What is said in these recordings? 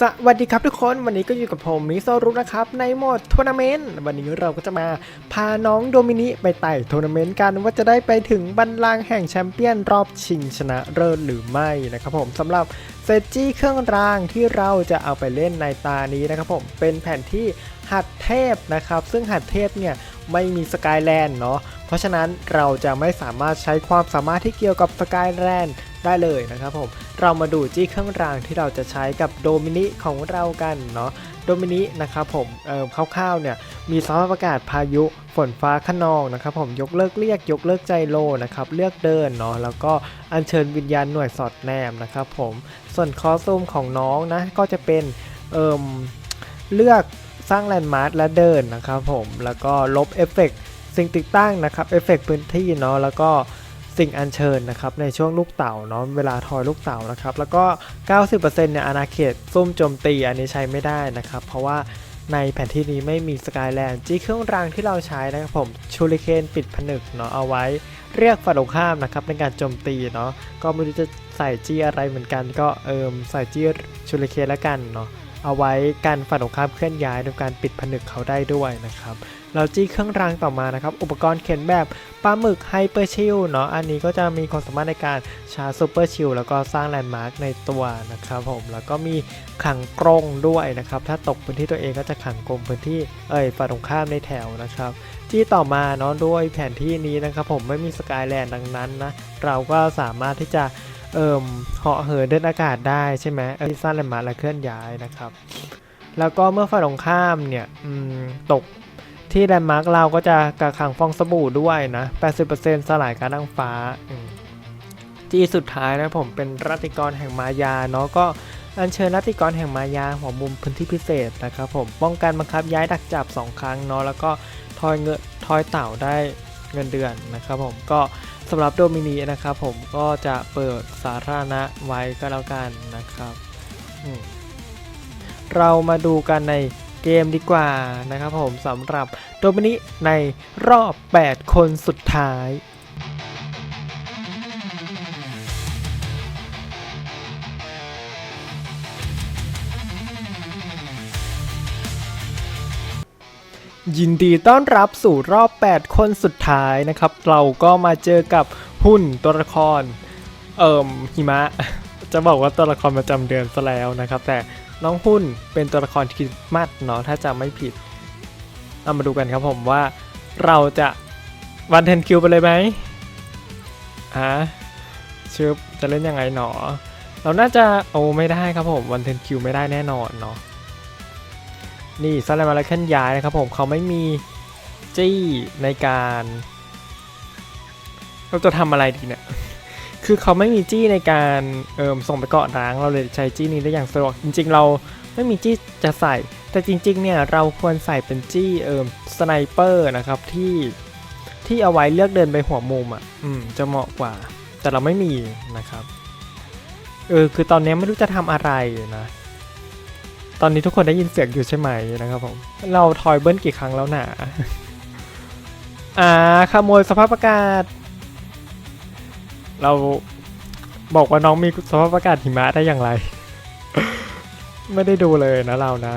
สวัสดีครับทุกคนวันนี้ก็อยู่กับผมมิโซรุนะครับ ในโหมดทัวร์นาเมนต์วันนี้เราก็จะมาพาน้องโดมินิไปไต่ทัวร์นาเมนต์กันว่าจะได้ไปถึงบัลลังก์แห่งแชมเปี้ยนรอบชิงชนะเลิศหรือไม่นะครับผมสำหรับเซจี้เครื่องรางที่เราจะเอาไปเล่นในตานี้นะครับผมเป็นแผนที่ หัดเทพนะครับ ซึ่งหัดเทพเนี่ยไม่มีสกายแลนด์เนาะ เพราะฉะนั้นเราจะไม่สามารถใช้ความสามารถที่เกี่ยวกับสกายแลนด์ได้เลยนะครับผม เรามาดูจี้เครื่องรางที่เราจะใช้กับโดมินิของเรากันเนาะ โดมินินะครับผม เอ่อคร่าวๆเนี่ยมีสภาพอากาศพายุฝนฟ้าขนองนะครับผมยกเลิกเรียกยกเลิกใจโลนะครับเลือกเดินเนาะแล้วก็อัญเชิญวิญญาณหน่วยสอดแนมนะครับผมส่วนคอสตูมของน้องนะก็จะเป็นเอ่มเลือก สร้างแลนด์มาร์คและเดินนะครับผมแล้วก็ลบเอฟเฟกต์สิ่งติดตั้งนะครับเอฟเฟกต์พื้นที่เนาะแล้วก็สิ่งอัญเชิญนะครับในช่วงลูกเต่าเนาะเวลาทอยลูกเต่านะครับแล้วก็ 90%เนี่ยอาณาเขตซุ่มโจมตีอันนี้ใช้ไม่ได้นะครับ เพราะว่าในแผนที่นี้ไม่มีสกายแลนด์จีเครื่องรางที่เราใช้นะครับผมชูริเคนปิดผนึกเนาะเอาไว้เรียกฝ่ายตรงข้ามนะครับในการโจมตีเนาะก็ไม่รู้จะใส่จี้อะไรเหมือนกัน ก็เอิมใส่จี้ชูริเคนแล้วกันเนาะ เอาไว้กันฝ่ายตรงข้ามเคลื่อนย้ายโดยการปิดผนึกเขาได้ด้วยนะครับ เราจี้เครื่องรางต่อมานะครับ อุปกรณ์เข็นแบบปลาหมึกไฮเปอร์ชิลเนาะ อันนี้ก็จะมีความสามารถในการชาร์จซูเปอร์ชิลแล้วก็สร้างแลนด์มาร์กในตัวนะครับผม แล้วก็มีขังกรงด้วยนะครับ ถ้าตกพื้นที่ตัวเองก็จะขังกรงพื้นที่ เอ่ยฝ่าตรงข้ามในแถวนะครับที่ต่อมาเนาะด้วยแผนที่นี้นะครับผมไม่มีสกายแลนด์ดังนั้นนะ เราก็สามารถที่จะ เอ่มเหาะเหินเดินอากาศได้ใช่ไหมเออสร้าแลนมาร์กและเคลื่อนย้ายนะครับ แล้วก็เมื่อฝ่ายตรงข้ามเนี่ยตกที่แลนด์มาร์กเราก็จะกักขังฟองสบู่ด้วยนะ 80%สลายการตั้งฟ้าอืมที่สุดท้ายนะผมเป็นรัติกรแห่งมายาเนาะก็อัญเชิญรัติกรแห่งมายาหัวมุมพื้นที่พิเศษนะครับผมป้องกันบังคับย้ายดักจับ 2 ครั้งเนาะแล้วก็ทอยเงินทอยเต่าได้เงินเดือนนะครับผมก็ สำหรับโดมินีนะครับผมก็จะเปิดสาธารณะไว้ก็แล้วกันนะครับเรามาดูกันในเกมดีกว่านะครับผมสำหรับโดมินิในรอบ 8 คนสุดท้าย ยินดีต้อนรับสู่รอบ 8 คนสุดท้ายนะครับ เราก็มาเจอกับหุ่นตัวละคร เอ่มหิมะ จะบอกว่าตัวละครประจำเดือนซะแล้วนะครับ แต่น้องหุ่นเป็นตัวละครคริสต์มาสเนาะถ้าจำไม่ผิดเอามาดูกันครับผมว่าเราจะวันเทนคิวไปเลยไหมฮะชื่อจะเล่นยังไงหนอ เราน่าจะโอ้ไม่ได้ครับผมวันเทนคิวไม่ได้แน่นอนเนาะ นี่ซัลเลมาแล้วเคลื่อนย้ายนะครับผมเขาไม่มีจี้ในการ เราจะทำอะไรดีเนี่ยคือเขาไม่มีจี้ในการเอิมส่งไปเกาะร้างเราเลยใช้จี้นี้ได้อย่างสะดวกจริง ๆ เราไม่มีจี้จะใส่ แต่จริง ๆ เนี่ยเราควรใส่เป็นจี้เอิมสไนเปอร์นะครับที่ที่เอาไว้เลือกเดินไปหัวมุมอะอืมจะเหมาะกว่า แต่เราไม่มีนะครับเออคือตอนนี้ไม่รู้จะทำอะไรนะ อนนี้ทุกคนได้ยินเสียงอยู่ใช่ไหมนะครับผม เราทอยเบิ้ลกี่ครั้งแล้วหนาอ่าขโมยสภาพอากาศ เราบอกว่าน้องมีสภาพอากาศหิมะได้อย่างไร ไม่ได้ดูเลยนะเรานะ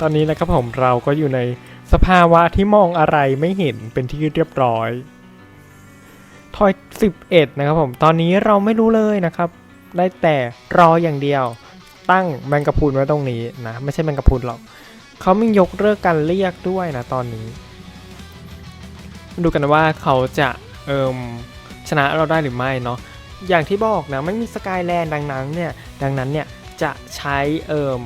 ตอนนี้นะครับผมเราก็อยู่ในสภาวะที่มองอะไรไม่เห็นเป็นที่เรียบร้อยทอย11 นะครับผม ตอนนี้เราไม่รู้เลยนะครับ ได้แต่รออย่างเดียว ตั้งแมงกะพรุนไว้ตรงนี้นะไม่ใช่แมงกะพรุนหรอกเขามียกเลิกการเรียกด้วยนะตอนนี้ ดูกันว่าเขาจะเอิมชนะเราได้หรือไม่เนาะอย่างที่บอกนะไม่มีสกายแลนด์ดังนั้นเนี่ยดังนั้นเนี่ยจะใช้เอิม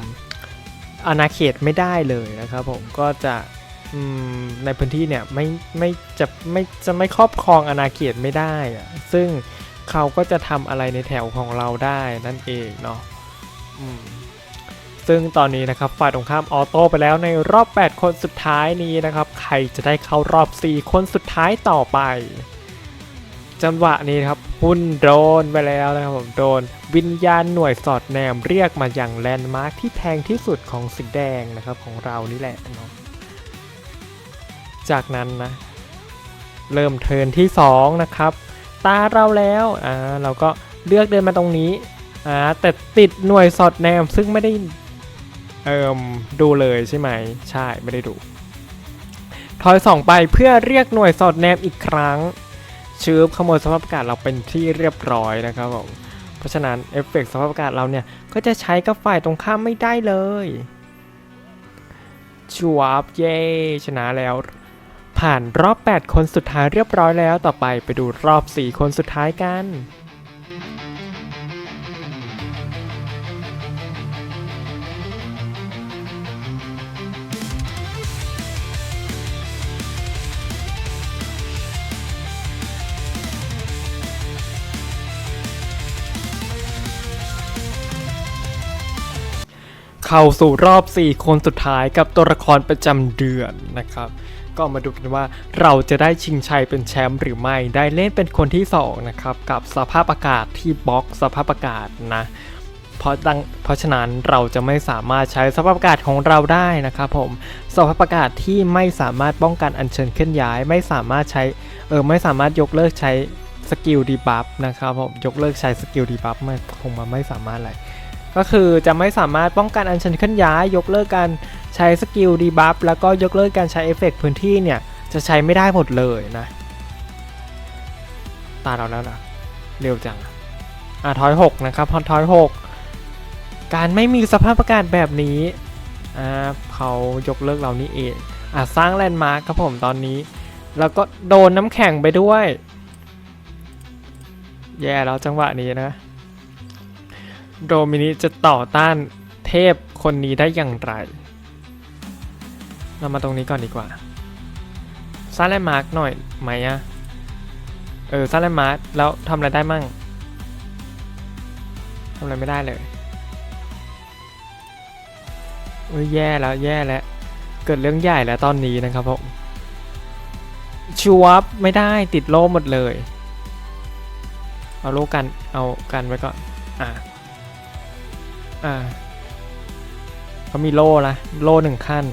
อาณาเขตไม่ได้เลยนะครับผมก็จะในพื้นที่เนี่ยไม่ไม่จะไม่จะไม่ครอบครองอาณาเขตไม่ได้ ซึ่งเขาก็จะทำอะไรในแถวของเราได้นั่นเองเนาะ ซึ่งตอนนี้นะครับฝ่ายตรงข้ามออโต้ไปแล้วในรอบ 8 คนสุดท้ายนี้นะครับ ใครจะได้เข้ารอบ 4 คนสุดท้ายต่อไปจังหวะนี้ครับหุ้นโดนไปแล้วนะครับผมโดน วิญญาณหน่วยสอดแนมเรียกมาอย่างแลนด์มาร์คที่แพงที่สุดของสีแดงนะครับของเรานี่แหละเนาะจากนั้นนะ เริ่มเทิร์นที่ 2 นะครับ ตาเราแล้วอ่าเราก็เลือกเดินมาตรงนี้ อ่าแต่ติดหน่วยสอดแนมซึ่งไม่ได้เอิมดูเลยใช่ไหม ใช่ไม่ได้ดูทอยสองไปเพื่อเรียกหน่วยสอดแนมอีกครั้งชืบขโมยสภาพอากาศเราเป็นที่เรียบร้อยนะครับผมเพราะฉะนั้นเอฟเฟกต์สภาพอากาศเราเนี่ย ก็จะใช้กับฝ่ายตรงข้ามไม่ได้เลยชวบเย่ชนะแล้ว ผ่านรอบ 8 คนสุดท้ายเรียบร้อยแล้วต่อไปไปดูรอบ 4 คนสุดท้ายกัน เข้าสู่รอบ 4 คนสุดท้ายกับตัวละครประจำเดือนนะครับ ก็มาดูกันว่าเราจะได้ชิงชัยเป็นแชมป์หรือไม่ได้เล่นเป็นคนที่ 2 นะครับ กับสภาพอากาศที่บล็อกสภาพอากาศนะเพราะดังเพราะฉะนั้นเราจะไม่สามารถใช้สภาพอากาศของเราได้นะครับผมสภาพอากาศที่ไม่สามารถป้องกันอัญเชิญเคลื่อนย้าย ไม่สามารถใช้เออไม่สามารถยกเลิกใช้สกิลดีบัฟนะครับผมยกเลิกใช้สกิลดีบัฟไม่คงมาไม่สามารถอะไร ก็คือจะไม่สามารถป้องกันอัญเชิญเคลื่อนย้าย ยกเลิกการใช้สกิลดีบัฟแล้วก็ยกเลิกการใช้เอฟเฟกต์พื้นที่เนี่ย จะใช้ไม่ได้หมดเลยนะ ตาเราแล้วนะ เร็วจังอะอะทอย 6 นะครับพอทอย 6 การไม่มีสภาพอากาศแบบนี้อ่าเขายกเลิกเรานี่เองอะสร้างแลนด์มาร์คครับผมตอนนี้ แล้วก็โดนน้ำแข็งไปด้วย แย่แล้วจังหวะนี้นะ โดมินิจะต่อต้านเทพคนนี้ได้อย่างไร เรามาตรงนี้ก่อนดีกว่าสร้างแลนด์มาร์กหน่อยไหมอะเออสร้างแลนด์มาร์กแล้วทำอะไรได้มั่งทำอะไรไม่ได้เลยเอ้ยแย่แล้วแย่แล้ว เกิดเรื่องใหญ่แล้วตอนนี้นะครับผมชัวบไม่ได้ติดโล่หมดเลย เอาโล่กันเอากันไว้ก่อน อะ อ่าเขามีโล่นะโล่หนึ่งขั้น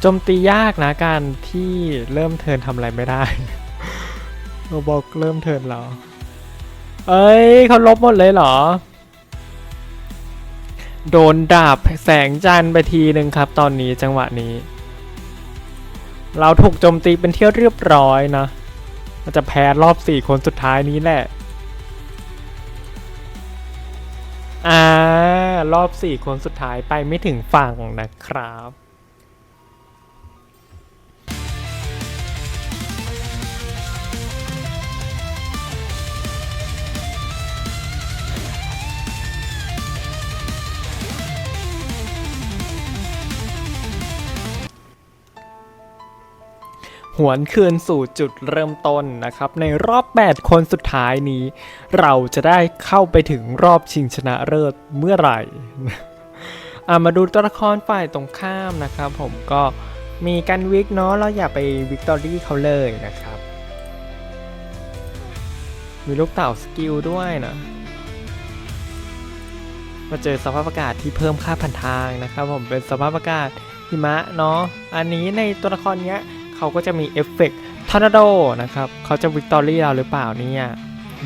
โจมตียากนะการที่เริ่มเทินทำอะไรไม่ได้โรบอกเริ่มเทินแล้วเอ้ยเขาลบหมดเลยเหรอ โดนดาบแสงจันไปทีหนึ่งครับตอนนี้จังหวะนี้ เราถูกโจมตีเป็นเที่ยวเรียบร้อยนะ มันจะแพ้รอบสี่คนสุดท้ายนี้แหละ อ่ารอบสี่คนสุดท้ายไปไม่ถึงฝั่งนะครับ หวนคืนสู่จุดเริ่มต้นนะครับ ในรอบ 8 คนสุดท้ายนี้ เราจะได้เข้าไปถึงรอบชิงชนะเลิศเมื่อไหร่อะมาดูตัวละครฝ่ายตรงข้ามนะครับผมก็มีการวิกเนาะเราอย่าไปวิกตอรี่เขาเลยนะครับ มีลูกเต่าสกิลด้วยนะมาเจอสภาพอากาศที่เพิ่มค่าพันทางนะครับผมเป็นสภาพอากาศหิมะเนาะอันนี้ในตัวละครเนี้ย เขาก็จะมีเอฟเฟกต์ทอร์นาโดนะครับเขาจะวิกตอรี่เราหรือเปล่าเนี่ย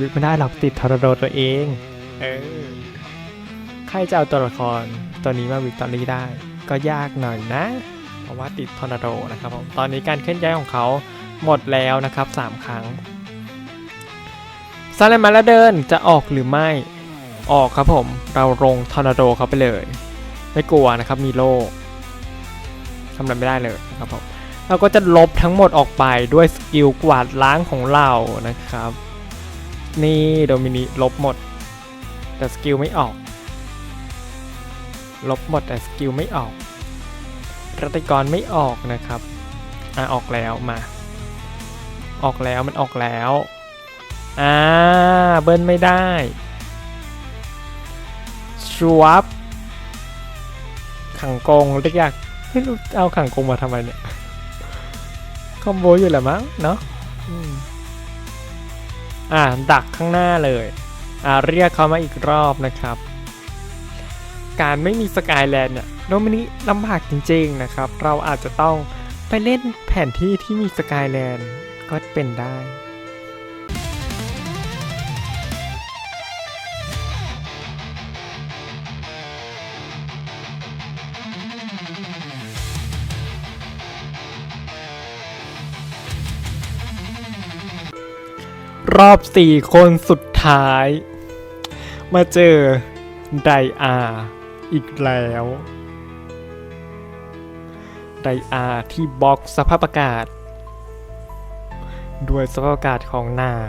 วิกไม่ได้หรอกติดทอร์นาโดตัวเองเออใครจะเอาตัวละครตัวนี้มาวิกตอรี่ได้ ก็ยากหน่อยนะ เพราะว่าติดทอร์นาโดนะครับผมตอนนี้การเคลื่อนย้ายของเขาหมดแล้วนะครับ 3 ครั้งซาเลมาแล้วเดินจะออกหรือไม่ออกครับผมเราลงทอร์นาโดเขาไปเลย ไม่กลัวนะครับมีโลทำอะไรไม่ได้เลยนะครับผม เราก็จะลบทั้งหมดออกไปด้วยสกิลกวาดล้างของเรานะครับ นี่โดมินิลบหมด แต่สกิลไม่ออก ลบหมดแต่สกิลไม่ออกรัติกรไม่ออกนะครับอะออกแล้วมา ออกแล้วมันออกแล้วอ่าเบิ้ลไม่ได้ชวบขังกงเรียกยากไม่รู้เอาขังกงมาทำไมเนี่ย คอมโบอยู่แหละมั้งเนาะอ่าดักข้างหน้าเลย อ่าเรียกเขามาอีกรอบนะครับ การไม่มีสกายแลนด์เนี่ยโนมินิลำบากจริงๆนะครับ เราอาจจะต้องไปเล่นแผนที่ที่มีสกายแลนด์ก็เป็นได้ รอบสี่คนสุดท้าย มาเจอไดอาอีกแล้วไดอาที่บล็อกสภาพอากาศ ด้วยสภาพอากาศของนาง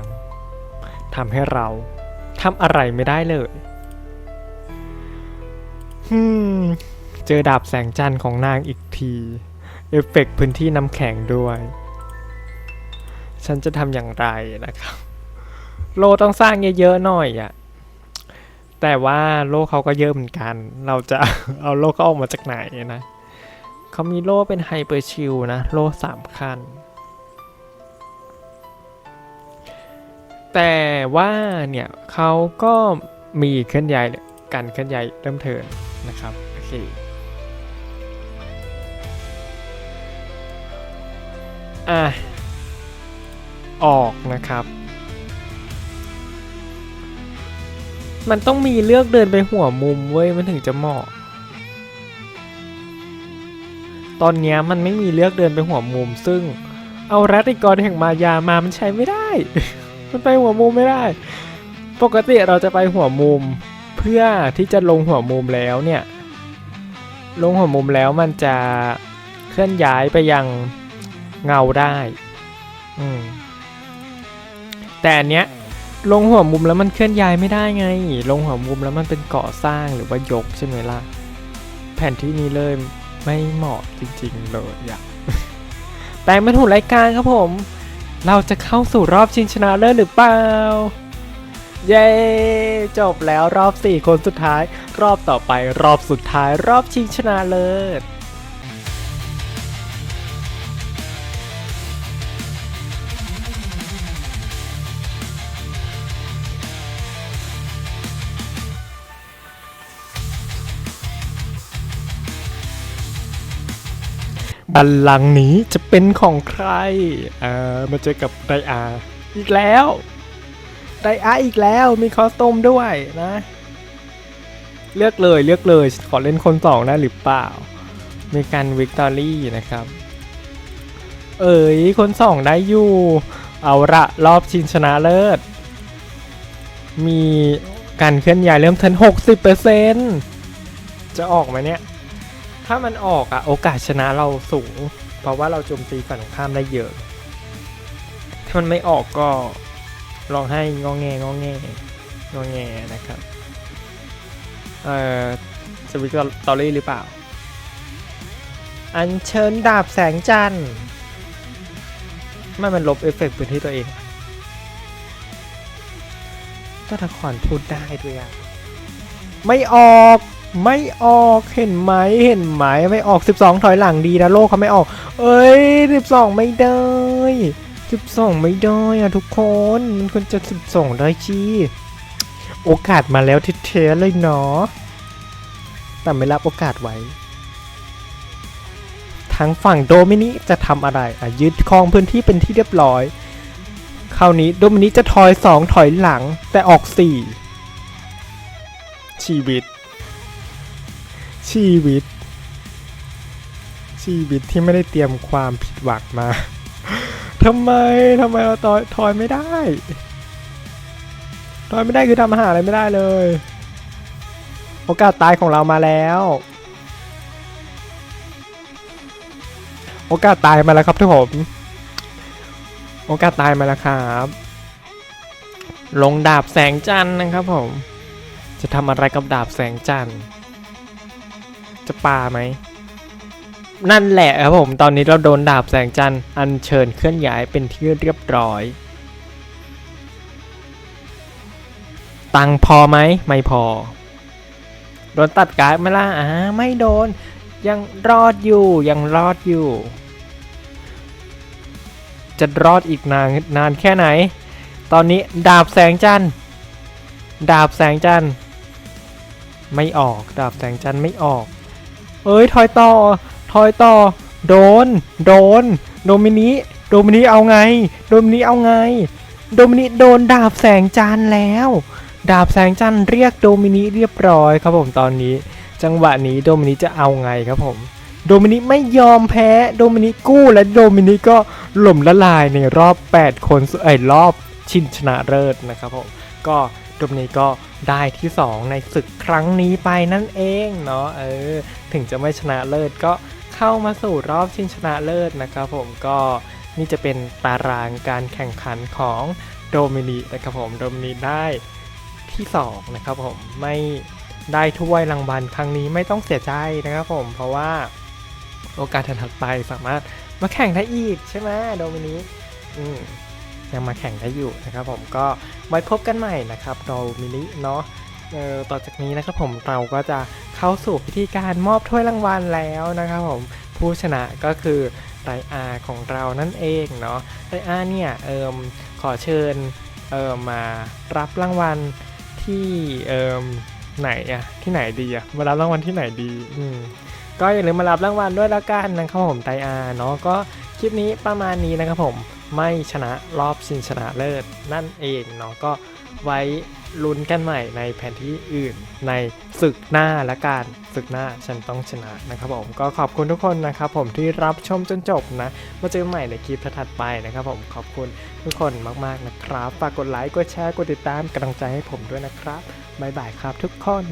ทำให้เราทำอะไรไม่ได้เลยฮึมเจอดาบแสงจันทร์ของนางอีกที เอฟเฟกต์พื้นที่น้ำแข็งด้วย ฉันจะทำอย่างไรนะครับ โลต้องสร้างเยอะๆหน่อยอะแต่ว่าโลเขาก็เยอะเหมือนกัน เราจะเอาโลเขาออกมาจากไหนนะ เขามีโลเป็นไฮเปอร์ชิลนะ โลสามขั้น แต่ว่าเนี่ยเขาก็มีเคลื่อนย้ายการเคลื่อนย้ายเริ่มเทินนะครับ โอเคอะออกนะครับ มันต้องมีเลือกเดินไปหัวมุมเว้ยมันถึงจะเหมาะ ตอนเนี้ยมันไม่มีเลือกเดินไปหัวมุม ซึ่งเอารัติกรแห่งมายามามันใช้ไม่ได้ มันไปหัวมุมไม่ได้ ปกติเราจะไปหัวมุม เพื่อที่จะลงหัวมุมแล้วเนี่ย ลงหัวมุมแล้วมันจะเคลื่อนย้ายไปยังเงาได้ อืมแต่อันเนี้ย ลงหัวมุมแล้วมันเคลื่อนย้ายไม่ได้ไง ลงหัวมุมแล้วมันเป็นเก่อสร้างหรือว่ายกใช่ไหมล่ะ แผนที่นี้เลยไม่เหมาะจริง ๆ เลยอยากแต่มาถูกรายการครับผม เราจะเข้าสู่รอบชิงชนะเลิศหรือเปล่า เย้ จบแล้วรอบ 4 คนสุดท้าย รอบต่อไปรอบสุดท้าย รอบชิงชนะเลิศ บัลลังก์นี้จะเป็นของใครเอ่อมาเจอกับไดอาอีกแล้วไดอาอีกแล้วมีคอสตูมด้วยนะ เลือกเลยเลือกเลยขอเล่นคนสองได้หรือเปล่า มีการวิกตอรี่นะครับ เอ๋ยคนสองได้อยู่ เอาละรอบชิงชนะเลิศ มีการเคลื่อนย้ายเริ่มทัน 60%จะออกไหมเนี่ย ถ้ามันออกอะโอกาสชนะเราสูง เพราะว่าเราโจมตีฝั่งข้ามได้เยอะ ถ้ามันไม่ออกก็ลองให้งองแงงองแงงองแงนะครับ เอ่อสวิตตอรี่หรือเปล่า อันเชิญดาบแสงจันทร์ไม่มันลบเอฟเฟกต์พื้นที่ตัวเองก็ตะขอนพูดได้ด้วยอะไม่ออก ไม่ออกเห็นไหมเห็นไหมไม่ออก 12 ถอยหลังดีนะโลกเขาไม่ออก เอ้ย 12 ไม่ได้ 12 ไม่ได้อะทุกคนมันควรจะ 12 ได้ชีโอกาสมาแล้วเทๆเลยเนาะแต่ไม่รับโอกาสไว้ทางฝั่งโดมินิจะทำอะไรอะยึดครองพื้นที่เป็นที่เรียบร้อย คราวนี้โดมินิจะถอย 2 ถอยหลังแต่ออก 4 ชีวิต ชีวิต ชีวิตที่ไม่ได้เตรียมความผิดหวังมา ทำไมทำไมเราตอยทอยไม่ได้ทอยไม่ได้คือทำอาหารอะไรไม่ได้เลย โอกาสตายของเรามาแล้ว โอกาสตายมาแล้วครับทุกผม โอกาสตายมาแล้วครับ ลงดาบแสงจันทร์นะครับผม จะทำอะไรกับดาบแสงจันทร์ จะปาไหม นั่นแหละครับผมตอนนี้เราโดนดาบแสงจันทร์อัญเชิญเคลื่อนย้ายเป็นที่เรียบร้อย ตังพอไหมไม่พอ โดนตัดการ์ดไหมล่ะอ่าไม่โดน ยังรอดอยู่ยังรอดอยู่ จะรอดอีกนานนานแค่ไหน ตอนนี้ดาบแสงจันทร์ดาบแสงจันทร์ไม่ออก ดาบแสงจันทร์ไม่ออก เอ้ยถอยต่อถอยต่อ โดน โดน โดมินิโดมินิเอาไง โดมินิเอาไง โดมินิโดนดาบแสงจันแล้ว ดาบแสงจันเรียกโดมินิเรียบร้อยครับผมตอนนี้ จังหวะนี้โดมินิจะเอาไงครับผม โดมินิไม่ยอมแพ้ โดมินิกู้และโดมินิก็หล่มละลายในรอบ 8 คนเอ้ยรอบชชิงชนะเลิศนะครับผม ก็ โดมินิกก็ได้ที่ 2 ในศึกครั้งนี้ไปนั่นเองเนาะเออถึงจะไม่ชนะเลิศก็เข้ามาสู่รอบชิงชนะเลิศนะครับผมก็นี่จะเป็นตารางการแข่งขันของโดมินินะครับผมโดมินิได้ที่สองนะครับผมไม่ได้ถ้วยรางวัลครั้งนี้ไม่ต้องเสียใจนะครับผมเพราะว่าโอกาสถัดไปสามารถมาแข่งได้อีกใช่ไหมโดมินิอืม ยังมาแข่งได้อยู่นะครับผมก็ไว้พบกันใหม่นะครับโดมินิเนาะต่อจากนี้นะครับผมเราก็จะเข้าสู่พิธีการมอบถ้วยรางวัลแล้วนะครับผมผู้ชนะก็คือไรอาของเรานั่นเองเนาะไรอาเนี่ยเอิมขอเชิญเอิมมารับรางวัลที่เอิมไหนอะที่ไหนดีอะมารับรางวัลที่ไหนดีอืมก็อย่าลืมมารับรางวัลด้วยแล้วกันนะครับผมไตอาเนาะก็คลิปนี้ประมาณนี้นะครับผม ไม่ชนะรอบชิงชนะเลิศนั่นเองเนาะก็ไว้ลุ้นกันใหม่ในแผนที่อื่นในศึกหน้าและการศึกหน้าฉันต้องชนะนะครับผมก็ขอบคุณทุกคนนะครับผมที่รับชมจนจบนะมาเจอกันใหม่ในคลิปถัดไปนะครับผมขอบคุณทุกคนมากๆนะครับฝากกดไลค์กดแชร์กดติดตามกำลังใจให้ผมด้วยนะครับบ๊ายบายครับทุกคน